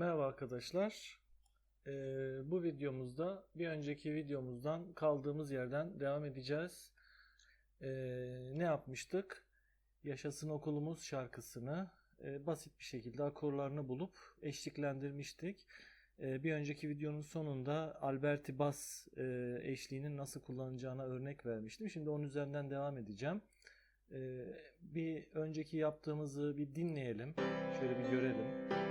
Merhaba arkadaşlar. Ee, bu videomuzda bir önceki videomuzdan kaldığımız yerden devam edeceğiz. Ee, ne yapmıştık? Yaşasın okulumuz şarkısını e, basit bir şekilde akorlarını bulup eşliklendirmiştik. Ee, bir önceki videonun sonunda Alberti Bas e, eşliğinin nasıl kullanacağına örnek vermiştim. Şimdi onun üzerinden devam edeceğim. Ee, bir önceki yaptığımızı bir dinleyelim. Şöyle bir görelim.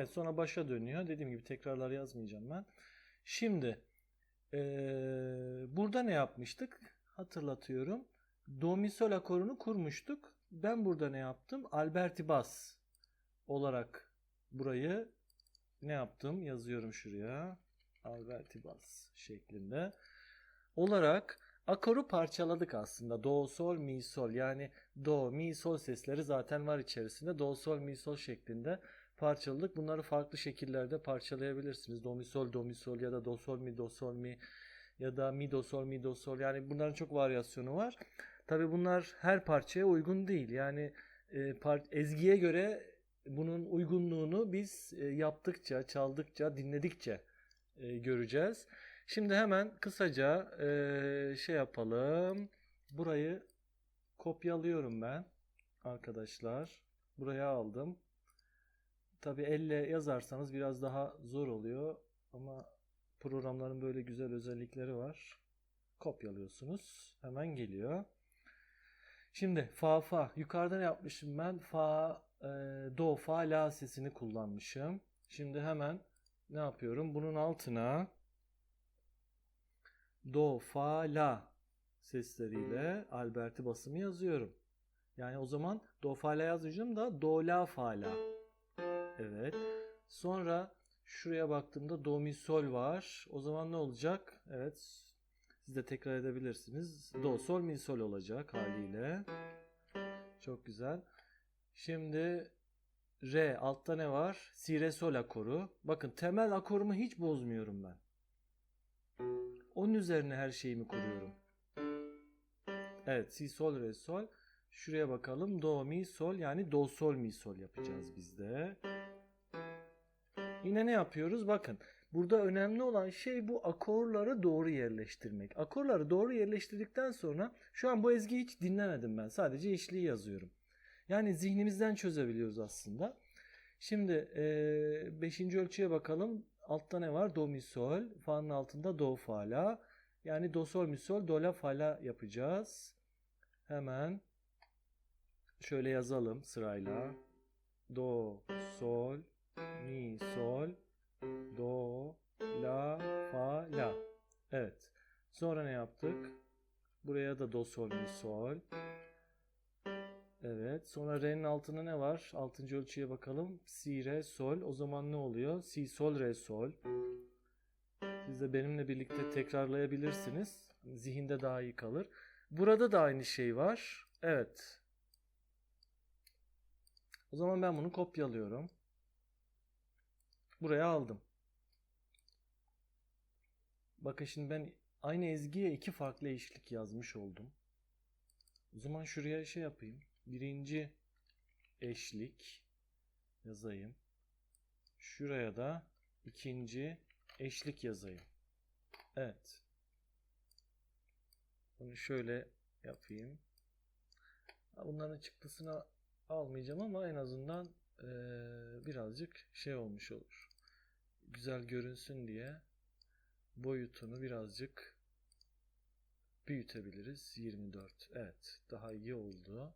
Evet sonra başa dönüyor. Dediğim gibi tekrarlar yazmayacağım ben. Şimdi eee, burada ne yapmıştık? Hatırlatıyorum. Do mi sol akorunu kurmuştuk. Ben burada ne yaptım? Alberti bas olarak burayı ne yaptım? Yazıyorum şuraya. Alberti bas şeklinde. Olarak akoru parçaladık aslında. Do, sol, mi, sol. Yani do, mi, sol sesleri zaten var içerisinde. Do, sol, mi, sol şeklinde parçaladık. Bunları farklı şekillerde parçalayabilirsiniz. Do, mi, ya da do, sol, mi, do, sol, mi ya da mi, do, mi, do. Yani bunların çok varyasyonu var. Tabi bunlar her parçaya uygun değil. Yani e, par- ezgiye göre bunun uygunluğunu biz e, yaptıkça, çaldıkça, dinledikçe e, göreceğiz. Şimdi hemen kısaca e, şey yapalım. Burayı kopyalıyorum ben arkadaşlar. Buraya aldım. Tabi elle yazarsanız biraz daha zor oluyor ama programların böyle güzel özellikleri var. Kopyalıyorsunuz. Hemen geliyor. Şimdi fa fa. Yukarıda ne yapmışım ben? Fa, e, do, fa, la sesini kullanmışım. Şimdi hemen ne yapıyorum? Bunun altına do, fa, la sesleriyle Alberti basımı yazıyorum. Yani o zaman do, fa, la yazacağım da do, la, fa, la. Evet. Sonra şuraya baktığımda do, mi, sol var. O zaman ne olacak? Evet. Siz de tekrar edebilirsiniz. Do, sol, mi, sol olacak haliyle. Çok güzel. Şimdi re altta ne var? Si, re, sol akoru. Bakın temel akorumu hiç bozmuyorum ben. Onun üzerine her şeyimi kuruyorum. Evet, si, sol, re, sol. Şuraya bakalım. Do, mi, sol yani do, sol, mi, sol yapacağız biz de. Yine ne yapıyoruz? Bakın burada önemli olan şey bu akorları doğru yerleştirmek. Akorları doğru yerleştirdikten sonra şu an bu ezgiyi hiç dinlemedim ben. Sadece eşliği yazıyorum. Yani zihnimizden çözebiliyoruz aslında. Şimdi 5. ölçüye bakalım. Altta ne var? Do, mi, sol. Fa'nın altında do, fa, la. Yani do, sol, mi, sol, do, la, fa, la yapacağız. Hemen şöyle yazalım sırayla. Do, sol, mi, sol, do, la, fa, la. Evet. Sonra ne yaptık? Buraya da do, sol, mi, sol. Evet. Sonra re'nin altında ne var? Altıncı ölçüye bakalım. Si, re, sol. O zaman ne oluyor? Si, sol, re, sol. Siz de benimle birlikte tekrarlayabilirsiniz. Zihinde daha iyi kalır. Burada da aynı şey var. Evet. O zaman ben bunu kopyalıyorum. Buraya aldım. Bakın şimdi ben aynı ezgiye iki farklı eşlik yazmış oldum. O zaman şuraya şey yapayım. Birinci eşlik yazayım. Şuraya da ikinci eşlik yazayım. Evet. Bunu şöyle yapayım. Bunların çıktısını almayacağım ama en azından birazcık şey olmuş olur. Güzel görünsün diye boyutunu birazcık büyütebiliriz. 24. Evet. Daha iyi oldu.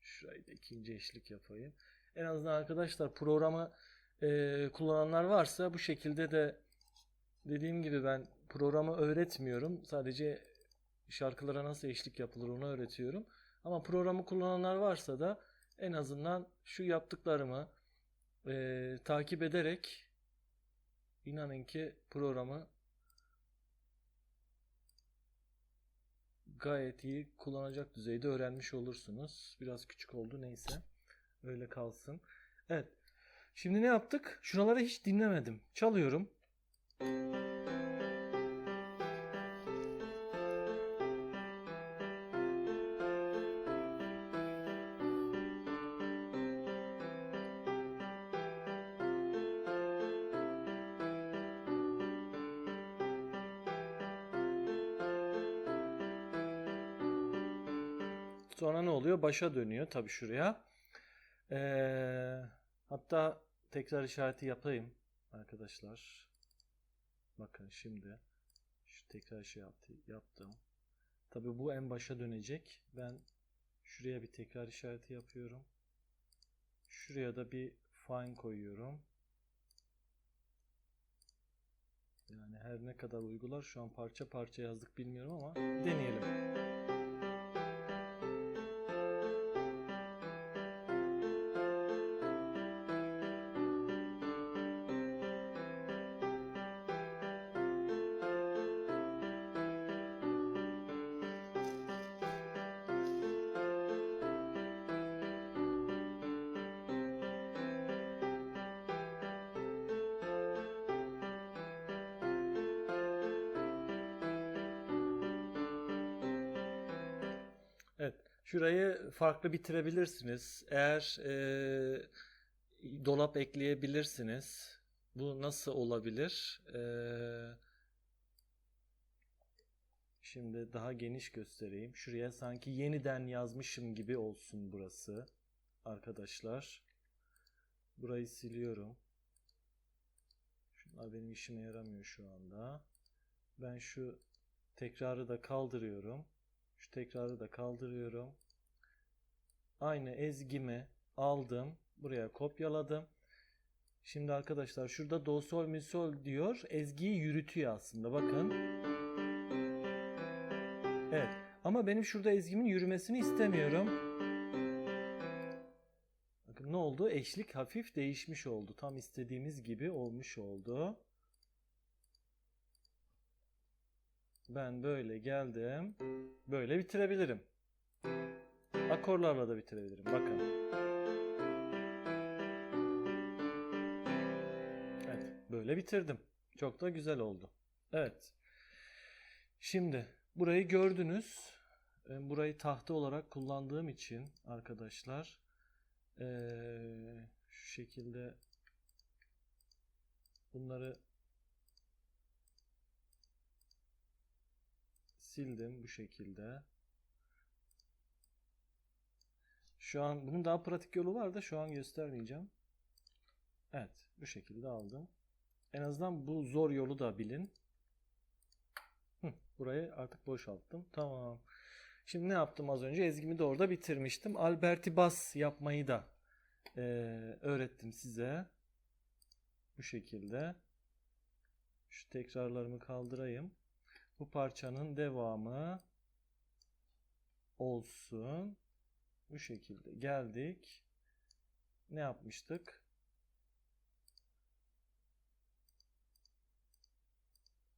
Şurayı da ikinci eşlik yapayım. En azından arkadaşlar programı eee, kullananlar varsa bu şekilde de dediğim gibi ben programı öğretmiyorum. Sadece şarkılara nasıl eşlik yapılır onu öğretiyorum. Ama programı kullananlar varsa da en azından şu yaptıklarımı eee, takip ederek inanın ki programı gayet iyi kullanacak düzeyde öğrenmiş olursunuz. Biraz küçük oldu neyse. Öyle kalsın. Evet. Şimdi ne yaptık? Şuraları hiç dinlemedim. Çalıyorum. Sonra ne oluyor? Başa dönüyor tabii şuraya. Ee, hatta tekrar işareti yapayım arkadaşlar. Bakın şimdi şu tekrar şey yaptı, yaptım. Tabii bu en başa dönecek. Ben şuraya bir tekrar işareti yapıyorum. Şuraya da bir fine koyuyorum. Yani her ne kadar uygular şu an parça parça yazdık bilmiyorum ama deneyelim. Şurayı farklı bitirebilirsiniz. Eğer e, dolap ekleyebilirsiniz. Bu nasıl olabilir? E, şimdi daha geniş göstereyim. Şuraya sanki yeniden yazmışım gibi olsun burası. Arkadaşlar. Burayı siliyorum. Şunlar benim işime yaramıyor şu anda. Ben şu tekrarı da kaldırıyorum. Şu tekrarı da kaldırıyorum. Aynı ezgimi aldım. Buraya kopyaladım. Şimdi arkadaşlar şurada do sol mi sol diyor. Ezgiyi yürütüyor aslında. Bakın. Evet. Ama benim şurada ezgimin yürümesini istemiyorum. Bakın ne oldu? Eşlik hafif değişmiş oldu. Tam istediğimiz gibi olmuş oldu. Ben böyle geldim. Böyle bitirebilirim. Akorlarla da bitirebilirim. Bakın. Evet, böyle bitirdim. Çok da güzel oldu. Evet. Şimdi burayı gördünüz. Ben burayı tahta olarak kullandığım için arkadaşlar eee, şu şekilde bunları sildim bu şekilde. Şu an bunun daha pratik yolu var da şu an göstermeyeceğim. Evet, bu şekilde aldım. En azından bu zor yolu da bilin. Hı, burayı artık boşalttım. Tamam. Şimdi ne yaptım az önce? Ezgimi de orada bitirmiştim. Alberti bas yapmayı da eee, öğrettim size. Bu şekilde. Şu tekrarlarımı kaldırayım. Bu parçanın devamı olsun. Bu şekilde geldik. Ne yapmıştık?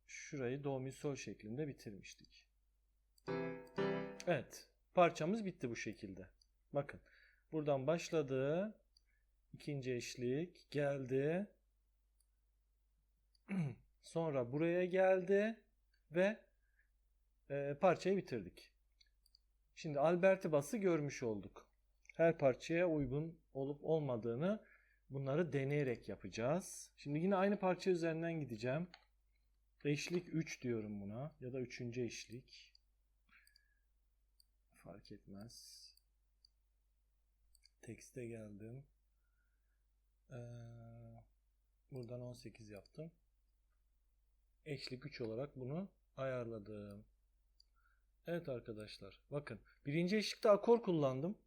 Şurayı do mi sol şeklinde bitirmiştik. Evet. Parçamız bitti bu şekilde. Bakın. Buradan başladı. İkinci eşlik geldi. Sonra buraya geldi ve e, parçayı bitirdik. Şimdi Alberti bası görmüş olduk. Her parçaya uygun olup olmadığını bunları deneyerek yapacağız. Şimdi yine aynı parça üzerinden gideceğim. Eşlik 3 diyorum buna ya da 3. eşlik. Fark etmez. Tekste geldim. Ee, buradan 18 yaptım. Eşlik 3 olarak bunu ayarladım. Evet arkadaşlar bakın birinci eşlikte akor kullandım.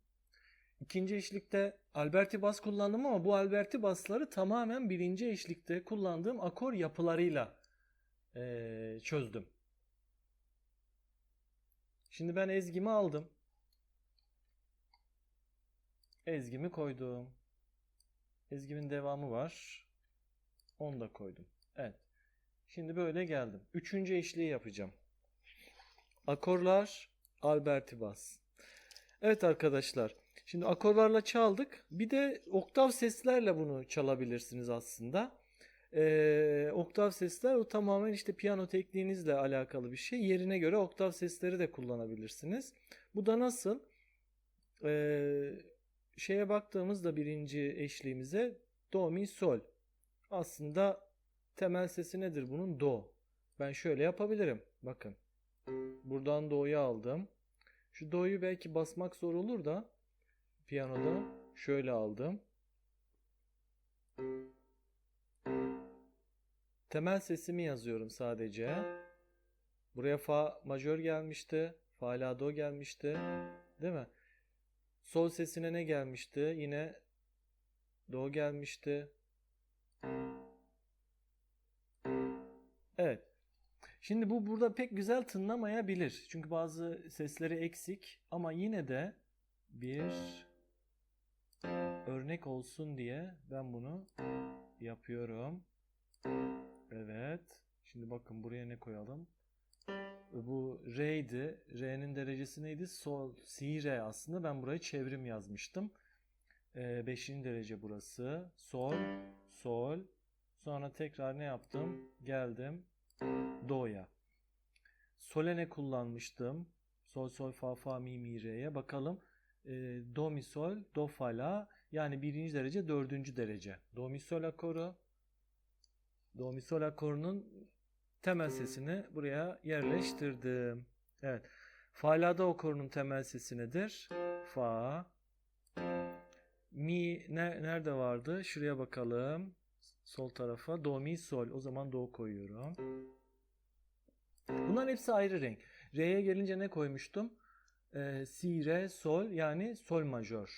İkinci eşlikte Alberti bas kullandım ama bu Alberti basları tamamen birinci eşlikte kullandığım akor yapılarıyla eee, çözdüm. Şimdi ben ezgimi aldım. Ezgimi koydum. Ezgimin devamı var. Onu da koydum. Evet. Şimdi böyle geldim. Üçüncü eşliği yapacağım. Akorlar Alberti bas. Evet arkadaşlar. Şimdi akorlarla çaldık. Bir de oktav seslerle bunu çalabilirsiniz aslında. Ee, oktav sesler o tamamen işte piyano tekniğinizle alakalı bir şey. Yerine göre oktav sesleri de kullanabilirsiniz. Bu da nasıl? Ee, şeye baktığımızda birinci eşliğimize do mi sol. Aslında temel sesi nedir bunun? Do. Ben şöyle yapabilirim. Bakın. Buradan do'yu aldım. Şu do'yu belki basmak zor olur da piyanoda şöyle aldım. Temel sesimi yazıyorum sadece. Buraya fa majör gelmişti. Fa la do gelmişti. Değil mi? Sol sesine ne gelmişti? Yine do gelmişti. Şimdi bu burada pek güzel tınlamayabilir. Çünkü bazı sesleri eksik ama yine de bir örnek olsun diye ben bunu yapıyorum. Evet. Şimdi bakın buraya ne koyalım? Bu re'ydi. Re'nin derecesi neydi? Sol, si, re aslında. Ben burayı çevrim yazmıştım. 5. derece burası. Sol, sol. Sonra tekrar ne yaptım? Geldim. Do'ya. Sole ne kullanmıştım? Sol, sol, fa, fa, mi, mi, re'ye. Bakalım. E, do, mi, sol, do, fa, la. Yani birinci derece, dördüncü derece. Do, mi, sol akoru. Do, mi, sol akorunun temel sesini buraya yerleştirdim. Evet. Fa, la, do akorunun temel sesi nedir? Fa. Mi ne, nerede vardı? Şuraya bakalım. Sol tarafa. Do, mi, sol. O zaman do koyuyorum. Bunların hepsi ayrı renk. Re'ye gelince ne koymuştum? Ee, si, re, sol yani sol majör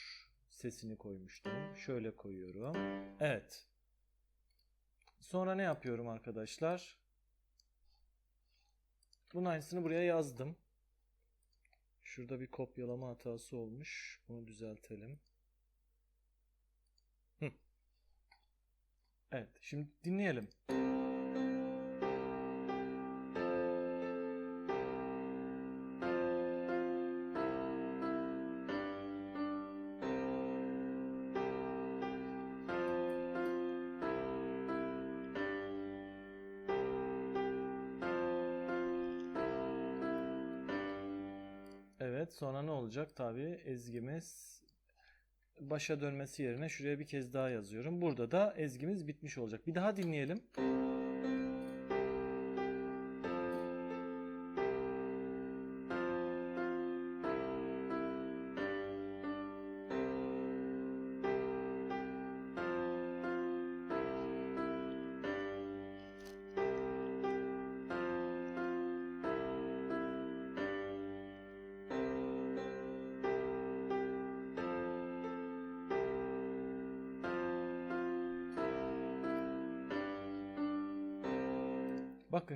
sesini koymuştum. Şöyle koyuyorum. Evet. Sonra ne yapıyorum arkadaşlar? Bunun aynısını buraya yazdım. Şurada bir kopyalama hatası olmuş. Bunu düzeltelim. Evet, şimdi dinleyelim. Evet, sonra ne olacak? Tabii ezgimiz başa dönmesi yerine şuraya bir kez daha yazıyorum. Burada da ezgimiz bitmiş olacak. Bir daha dinleyelim.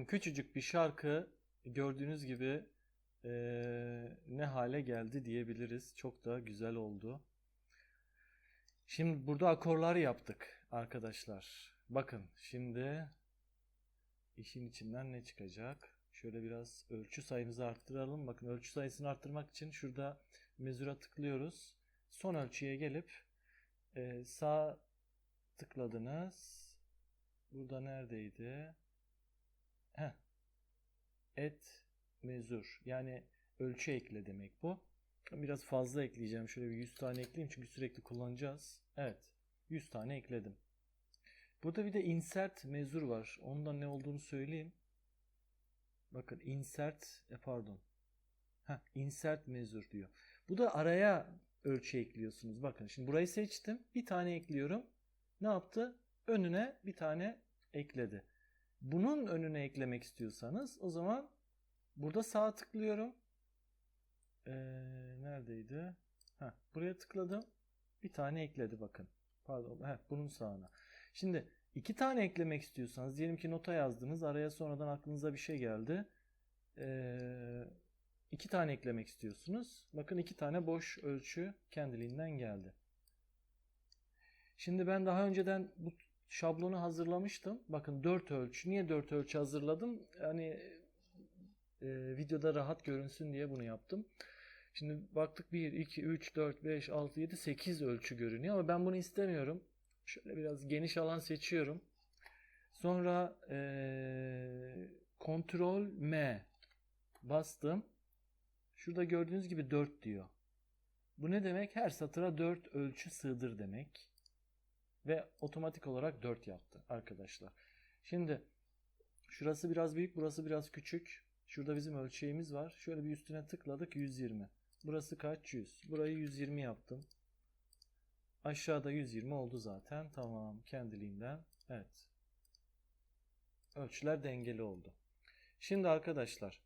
Küçücük bir şarkı gördüğünüz gibi eee, ne hale geldi diyebiliriz. Çok da güzel oldu. Şimdi burada akorlar yaptık arkadaşlar. Bakın şimdi işin içinden ne çıkacak? Şöyle biraz ölçü sayımızı arttıralım. Bakın ölçü sayısını arttırmak için şurada mezura tıklıyoruz. Son ölçüye gelip eee, sağ tıkladınız. Burada neredeydi? Heh. Et mezur. Yani ölçü ekle demek bu. Biraz fazla ekleyeceğim. Şöyle bir 100 tane ekleyeyim çünkü sürekli kullanacağız. Evet. 100 tane ekledim. Burada bir de insert mezur var. Ondan ne olduğunu söyleyeyim. Bakın insert e, pardon. Heh, insert mezur diyor. Bu da araya ölçü ekliyorsunuz. Bakın şimdi burayı seçtim. Bir tane ekliyorum. Ne yaptı? Önüne bir tane ekledi. Bunun önüne eklemek istiyorsanız o zaman burada sağ tıklıyorum. Ee, neredeydi? Heh, buraya tıkladım. Bir tane ekledi bakın. Pardon. Heh, bunun sağına. Şimdi iki tane eklemek istiyorsanız diyelim ki nota yazdınız. Araya sonradan aklınıza bir şey geldi. Ee, iki tane eklemek istiyorsunuz. Bakın iki tane boş ölçü kendiliğinden geldi. Şimdi ben daha önceden bu şablonu hazırlamıştım. Bakın 4 ölçü. Niye 4 ölçü hazırladım? Yani e, videoda rahat görünsün diye bunu yaptım. Şimdi baktık 1, 2, 3, 4, 5, 6, 7, 8 ölçü görünüyor ama ben bunu istemiyorum. Şöyle biraz geniş alan seçiyorum. Sonra eee kontrol M bastım. Şurada gördüğünüz gibi 4 diyor. Bu ne demek? Her satıra 4 ölçü sığdır demek. Ve otomatik olarak 4 yaptı arkadaşlar. Şimdi şurası biraz büyük, burası biraz küçük. Şurada bizim ölçeğimiz var. Şöyle bir üstüne tıkladık 120. Burası kaç? 100. Burayı 120 yaptım. Aşağıda 120 oldu zaten. Tamam kendiliğinden. Evet. Ölçüler dengeli oldu. Şimdi arkadaşlar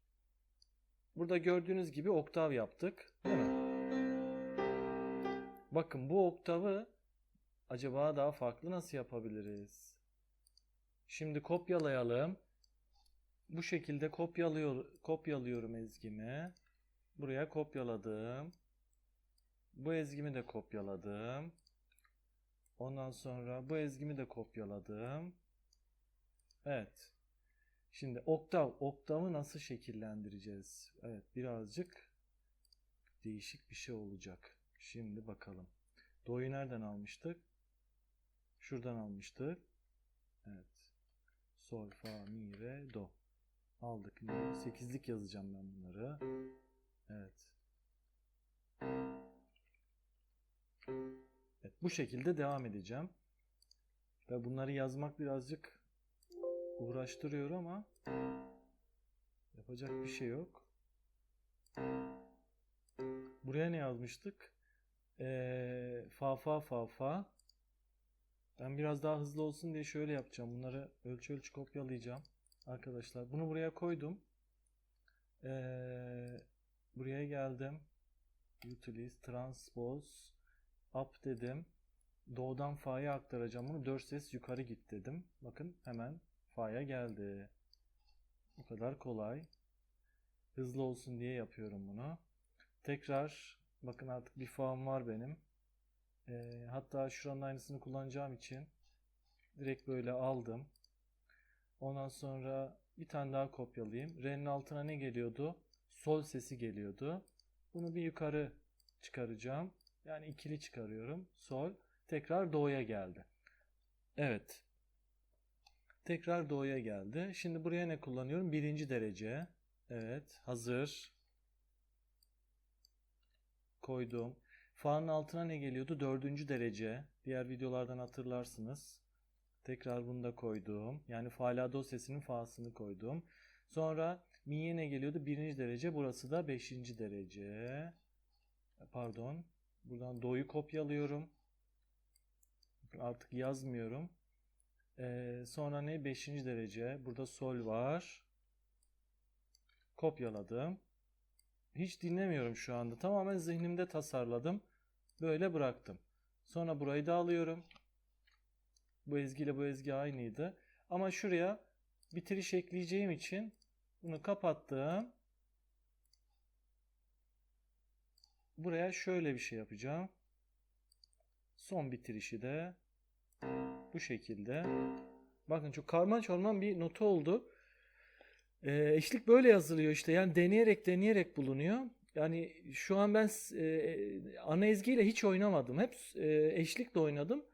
burada gördüğünüz gibi oktav yaptık. Değil mi? Bakın bu oktavı acaba daha farklı nasıl yapabiliriz? Şimdi kopyalayalım. Bu şekilde kopyalıyor, kopyalıyorum ezgimi. Buraya kopyaladım. Bu ezgimi de kopyaladım. Ondan sonra bu ezgimi de kopyaladım. Evet. Şimdi oktav, oktavı nasıl şekillendireceğiz? Evet, birazcık değişik bir şey olacak. Şimdi bakalım. Do'yu nereden almıştık? Şuradan almıştık. Evet. Sol, fa, mi, re, do. Aldık. Sekizlik yazacağım ben bunları. Evet. Evet, bu şekilde devam edeceğim. Ve bunları yazmak birazcık uğraştırıyor ama yapacak bir şey yok. Buraya ne yazmıştık? Ee, fa fa fa fa. Ben biraz daha hızlı olsun diye şöyle yapacağım. Bunları ölçü ölçü kopyalayacağım. Arkadaşlar bunu buraya koydum. Ee, buraya geldim. Utilize, transpose, up dedim. Doğudan fa'ya aktaracağım bunu. 4 ses yukarı git dedim. Bakın hemen fa'ya geldi. Bu kadar kolay. Hızlı olsun diye yapıyorum bunu. Tekrar bakın artık bir fa'm var benim. Ee, hatta şuranın aynısını kullanacağım için direkt böyle aldım. Ondan sonra bir tane daha kopyalayayım. Re'nin altına ne geliyordu? Sol sesi geliyordu. Bunu bir yukarı çıkaracağım. Yani ikili çıkarıyorum. Sol. Tekrar do'ya geldi. Evet. Tekrar do'ya geldi. Şimdi buraya ne kullanıyorum? Birinci derece. Evet. Hazır. Koydum. Fa'nın altına ne geliyordu? Dördüncü derece. Diğer videolardan hatırlarsınız. Tekrar bunu da koydum. Yani fa la do sesinin fa'sını koydum. Sonra mi'ye ne geliyordu? Birinci derece. Burası da beşinci derece. Pardon. Buradan do'yu kopyalıyorum. Artık yazmıyorum. Ee, sonra ne? Beşinci derece. Burada sol var. Kopyaladım. Hiç dinlemiyorum şu anda. Tamamen zihnimde tasarladım. Böyle bıraktım. Sonra burayı da alıyorum. Bu ezgiyle bu ezgi aynıydı. Ama şuraya bitiriş ekleyeceğim için bunu kapattım. Buraya şöyle bir şey yapacağım. Son bitirişi de bu şekilde. Bakın çok karman çorman bir notu oldu. Ee, eşlik böyle yazılıyor işte. Yani deneyerek deneyerek bulunuyor. Yani şu an ben e, ana ezgiyle hiç oynamadım. Hep e, eşlikle oynadım.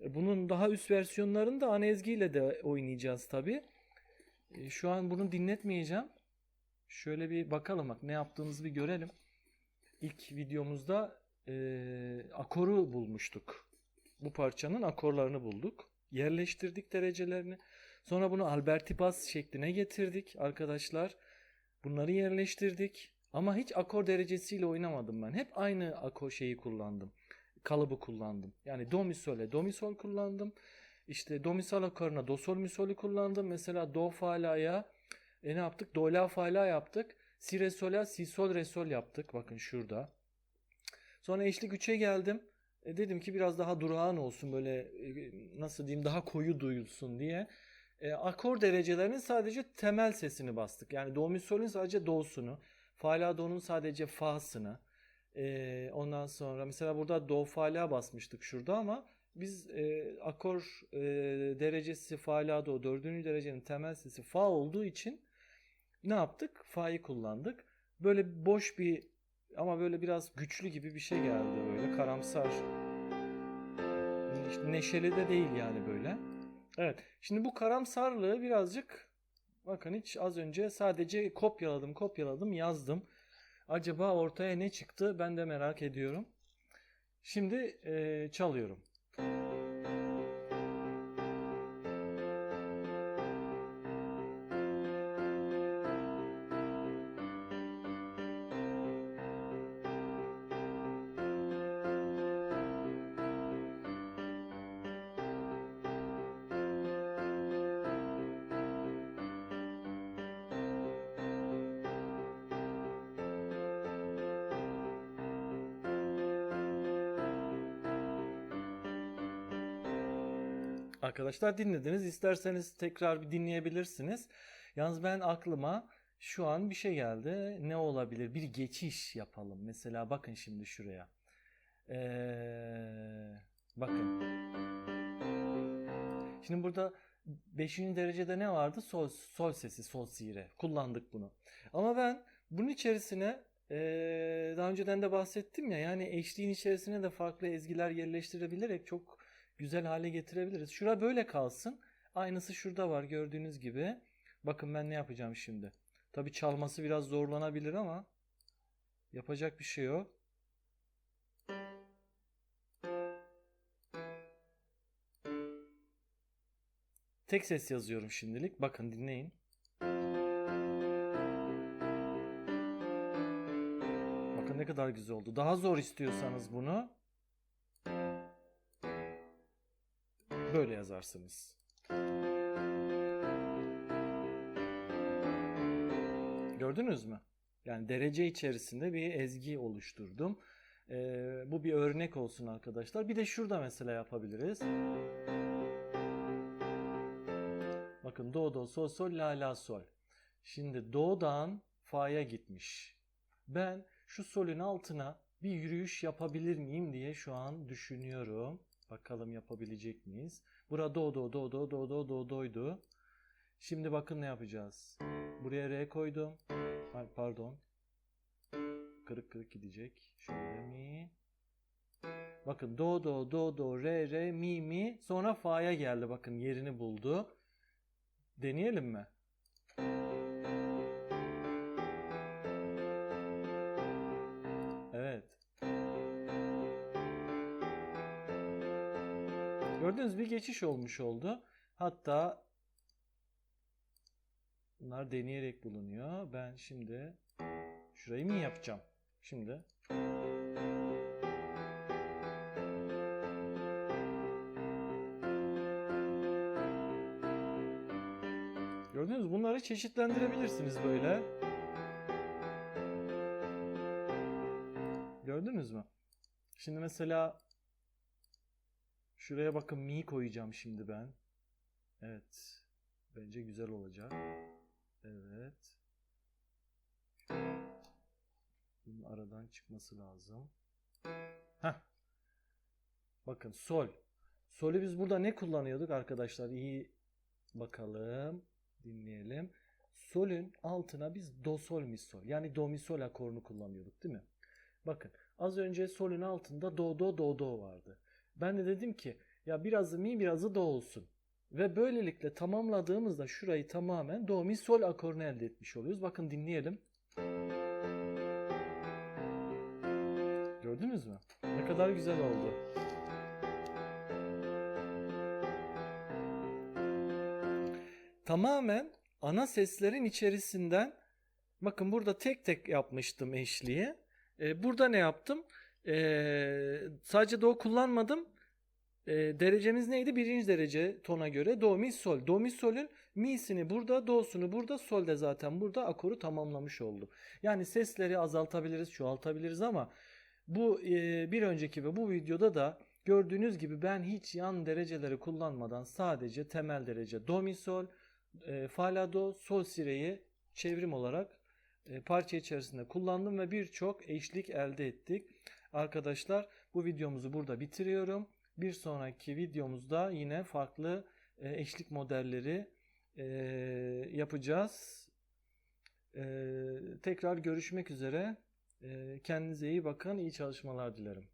E, Bunun daha üst versiyonlarını da ana ezgiyle de oynayacağız tabi. Şu an bunu dinletmeyeceğim. Şöyle bir bakalım bak ne yaptığımızı bir görelim. İlk videomuzda e, akoru bulmuştuk. Bu parçanın akorlarını bulduk. Yerleştirdik derecelerini. Sonra bunu Alberti bas şekline getirdik arkadaşlar. Bunları yerleştirdik. Ama hiç akor derecesiyle oynamadım ben. Hep aynı akor şeyi kullandım. Kalıbı kullandım. Yani do mi sole do mi sol kullandım. İşte do mi sol akoruna do sol mi solü kullandım. Mesela do fa la'ya e ne yaptık? Do la fa la yaptık. Si re sol la si sol re sol yaptık. Bakın şurada. Sonra eşlik 3'e geldim. E dedim ki biraz daha durağan olsun böyle e, nasıl diyeyim daha koyu duyulsun diye. E, akor derecelerinin sadece temel sesini bastık. Yani do mi sol'ün sadece do'sunu. Fa la do'nun sadece fa'sını. E, ondan sonra mesela burada do fa la basmıştık şurada ama biz e, akor e, derecesi fa la do dördüncü derecenin temel sesi fa olduğu için ne yaptık? Fa'yı kullandık. Böyle boş bir ama böyle biraz güçlü gibi bir şey geldi böyle karamsar. Neşeli de değil yani böyle. Evet. Şimdi bu karamsarlığı birazcık bakın hiç az önce sadece kopyaladım, kopyaladım, yazdım. Acaba ortaya ne çıktı? Ben de merak ediyorum. Şimdi eee, çalıyorum. Arkadaşlar dinlediniz. İsterseniz tekrar bir dinleyebilirsiniz. Yalnız ben aklıma şu an bir şey geldi. Ne olabilir? Bir geçiş yapalım. Mesela bakın şimdi şuraya. Ee, bakın. Şimdi burada 5. derecede ne vardı? Sol, sol sesi, sol sire. Kullandık bunu. Ama ben bunun içerisine ee, daha önceden de bahsettim ya yani eşliğin içerisine de farklı ezgiler yerleştirebilerek çok güzel hale getirebiliriz. Şura böyle kalsın. Aynısı şurada var gördüğünüz gibi. Bakın ben ne yapacağım şimdi. Tabi çalması biraz zorlanabilir ama yapacak bir şey yok. Tek ses yazıyorum şimdilik. Bakın dinleyin. Bakın ne kadar güzel oldu. Daha zor istiyorsanız bunu böyle yazarsınız. Gördünüz mü? Yani derece içerisinde bir ezgi oluşturdum. Ee, bu bir örnek olsun arkadaşlar. Bir de şurada mesela yapabiliriz. Bakın do do sol sol la la sol. Şimdi do'dan fa'ya gitmiş. Ben şu solün altına bir yürüyüş yapabilir miyim diye şu an düşünüyorum. Bakalım yapabilecek miyiz? Burada do do do do do do do do'ydu. Şimdi bakın ne yapacağız. Buraya re koydum. Ay, pardon. Kırık kırık gidecek. Şöyle mi? Bakın do do do do re re mi mi sonra fa'ya geldi. Bakın yerini buldu. Deneyelim mi? Gördüğünüz bir geçiş olmuş oldu. Hatta bunlar deneyerek bulunuyor. Ben şimdi şurayı mı yapacağım? Şimdi Gördünüz mü? Bunları çeşitlendirebilirsiniz böyle. Gördünüz mü? Şimdi mesela şuraya bakın mi koyacağım şimdi ben. Evet. Bence güzel olacak. Evet. Bunun aradan çıkması lazım. Heh. Bakın sol. Solü biz burada ne kullanıyorduk arkadaşlar? İyi bakalım. Dinleyelim. Solün altına biz do sol mi sol yani do mi sol akorunu kullanıyorduk değil mi? Bakın az önce solün altında do do do do vardı. Ben de dedim ki ya birazı mi birazı do olsun. Ve böylelikle tamamladığımızda şurayı tamamen do mi sol akorunu elde etmiş oluyoruz. Bakın dinleyelim. Gördünüz mü? Ne kadar güzel oldu. Tamamen ana seslerin içerisinden bakın burada tek tek yapmıştım eşliği. Ee, burada ne yaptım? Ee, sadece do kullanmadım. Ee, derecemiz neydi? Birinci derece tona göre do mi sol. Do mi solün mi'sini burada, do'sunu burada, sol de zaten burada akoru tamamlamış oldu. Yani sesleri azaltabiliriz, çoğaltabiliriz ama bu e, bir önceki ve bu videoda da gördüğünüz gibi ben hiç yan dereceleri kullanmadan sadece temel derece do mi sol, e, fa la do, sol sireyi çevrim olarak e, parça içerisinde kullandım ve birçok eşlik elde ettik. Arkadaşlar bu videomuzu burada bitiriyorum. Bir sonraki videomuzda yine farklı e, eşlik modelleri e, yapacağız. Ee, tekrar görüşmek üzere. Kendinize iyi bakın. İyi çalışmalar dilerim.